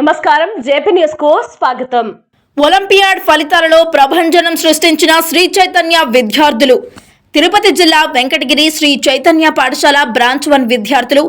నమస్కారం జేపీ న్యూస్కు స్వాగతం. ఒలింపియాడ్ ఫలితాలలో ప్రభంజనం సృష్టించిన శ్రీ చైతన్య విద్యార్థులు. తిరుపతి జిల్లా వెంకటగిరి శ్రీ చైతన్య పాఠశాల బ్రాంచ్ వన్ విద్యార్థులు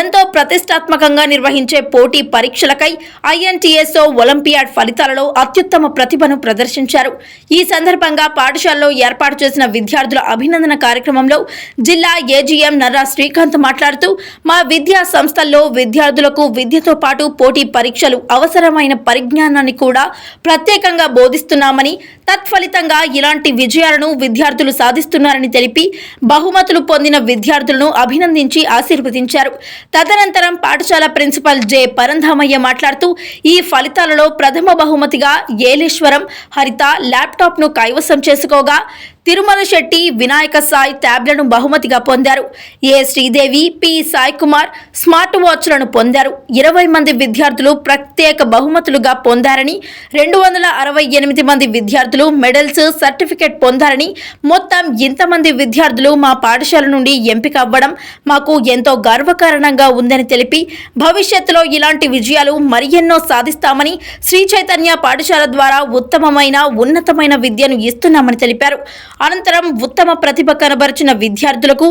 ఎంతో ప్రతిష్టాత్మకంగా నిర్వహించే పోటీ పరీక్షలకై ఐఎన్టీఎస్ఓ ఒలింపియాడ్ ఫలితాలలో అత్యుత్తమ ప్రతిభను ప్రదర్శించారు. ఈ సందర్భంగా పాఠశాలలో ఏర్పాటు చేసిన విద్యార్థుల అభినందన కార్యక్రమంలో జిల్లా ఏజీఎం నర్రా శ్రీకాంత్ మాట్లాడుతూ మా విద్యా సంస్థల్లో విద్యార్థులకు విద్యతో పాటు పోటీ పరీక్షలు అవసరమైన పరిజ్ఞానాన్ని కూడా ప్రత్యేకంగా బోధిస్తున్నామని తత్ఫలితంగా ఇలాంటి విజయాలను విద్యార్థులు సాధిస్తున్నారని తెలిపి బహుమతులు పొందిన విద్యార్థులను అభినందించి ఆశీర్వదించారు. తదనంతరం పాఠశాల ప్రిన్సిపల్ జె. పరంధామయ్య మాట్లాడుతూ ఈ ఫలితాలలో ప్రథమ బహుమతిగా ఏలేశ్వరం హరిత ల్యాప్టాప్ను కైవసం చేసుకోగా తిరుమల శెట్టి వినాయక సాయి ట్యాబ్లను బహుమతిగా పొందారు. ఏ శ్రీదేవి పి సాయి కుమార్ స్మార్ట్ వాచ్లను పొందారు. ఇరవై మంది విద్యార్థులు ప్రత్యేక బహుమతులుగా పొందారని రెండు వందల అరవై ఎనిమిది మంది విద్యార్థులు మెడల్స్ సర్టిఫికెట్ పొందారని మొత్తం ఇంతమంది విద్యార్థులు మా పాఠశాల నుండి ఎంపిక అవ్వడం మాకు ఎంతో గర్వకారణంగా ఉందని తెలిపి భవిష్యత్తులో ఇలాంటి విజయాలు మరెన్నో సాధిస్తామని శ్రీ చైతన్య పాఠశాల ద్వారా ఉత్తమమైన ఉన్నతమైన విద్యను ఇస్తున్నామని తెలిపారు. అనంతరం ఉత్తమ ప్రతిభ కనబరిచిన విద్యార్థులకు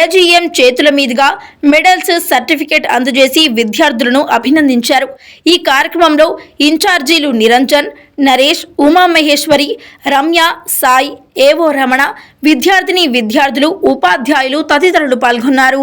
ఏజీఎం చేతుల మీదుగా మెడల్స్ సర్టిఫికేట్ అందజేసి విద్యార్థులను అభినందించారు. ఈ కార్యక్రమంలో ఇన్ఛార్జీలు నిరంజన్ నరేష్ ఉమామహేశ్వరి రమ్య సాయి ఏవో రమణ విద్యార్థిని విద్యార్థులు ఉపాధ్యాయులు తదితరులు పాల్గొన్నారు.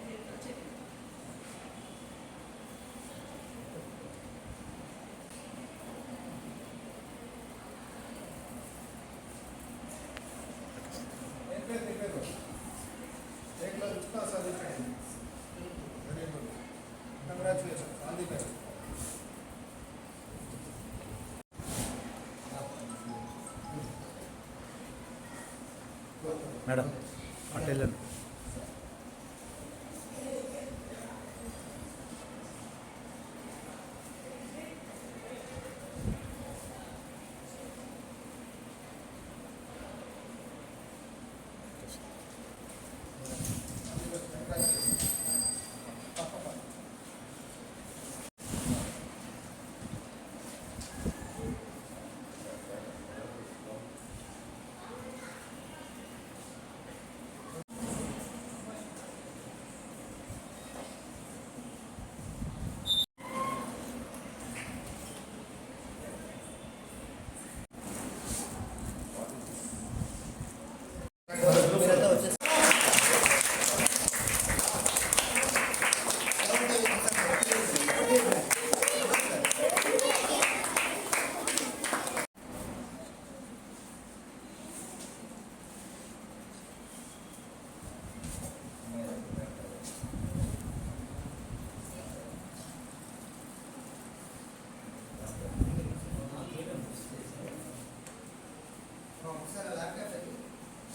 மேடம் அட்டெல்லன்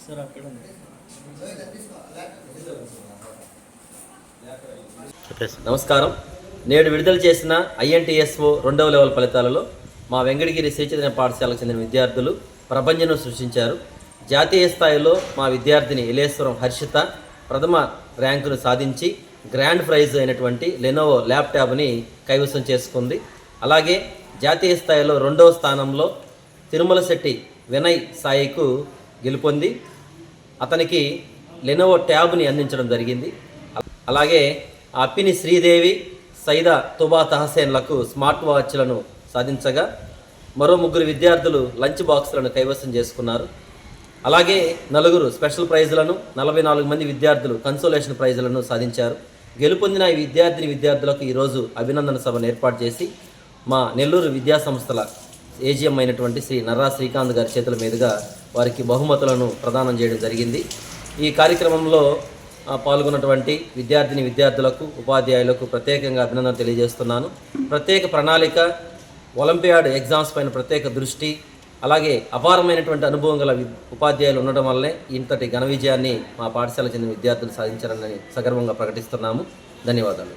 సార్ అక్కడ నమస్కారం. నేడు విడుదల చేసిన ఐఎన్టీఎస్ఓ రెండవ లెవెల్ ఫలితాలలో మా వెంకటగిరి శ్రీచైతన్య పాఠశాలకు చెందిన విద్యార్థులు ప్రపంచను సృష్టించారు. జాతీయ స్థాయిలో మా విద్యార్థిని ఇలేశ్వరం హర్షిత ప్రథమ ర్యాంకును సాధించి గ్రాండ్ ప్రైజ్ అయినటువంటి లెనోవో ల్యాప్టాప్ని కైవసం చేసుకుంది. అలాగే జాతీయ స్థాయిలో రెండవ స్థానంలో తిరుమల శెట్టి వినయ్ సాయికు గెలుపొంది. అతనికి లెనోవో ట్యాబ్ని అందించడం జరిగింది. అలాగే అప్పిని శ్రీదేవి సైదా తుబా తహసేన్లకు స్మార్ట్ వాచ్లను సాధించగా మరో ముగ్గురు విద్యార్థులు లంచ్ బాక్సులను కైవసం చేసుకున్నారు. అలాగే నలుగురు స్పెషల్ ప్రైజులను నలభై నాలుగు మంది విద్యార్థులు కన్సోలేషన్ ప్రైజులను సాధించారు. గెలుపొందిన ఈ విద్యార్థిని విద్యార్థులకు ఈరోజు అభినందన సభను ఏర్పాటు చేసి మా నెల్లూరు విద్యాసంస్థల ఏజీఎం అయినటువంటి శ్రీ నర్రా శ్రీకాంత్ గారి చేతుల మీదుగా వారికి బహుమతులను ప్రదానం చేయడం జరిగింది. ఈ కార్యక్రమంలో పాల్గొన్నటువంటి విద్యార్థిని విద్యార్థులకు ఉపాధ్యాయులకు ప్రత్యేకంగా అభినందన తెలియజేస్తున్నాను. ప్రత్యేక ప్రణాళిక ఒలింపియాడ్ ఎగ్జామ్స్ పైన ప్రత్యేక దృష్టి అలాగే అపారమైనటువంటి అనుభవం గల ఉపాధ్యాయులు ఉండడం వల్లే ఇంతటి ఘన విజయాన్ని మా పాఠశాల చెందిన విద్యార్థులు సాధించారని సగర్వంగా ప్రకటిస్తున్నాము. ధన్యవాదాలు.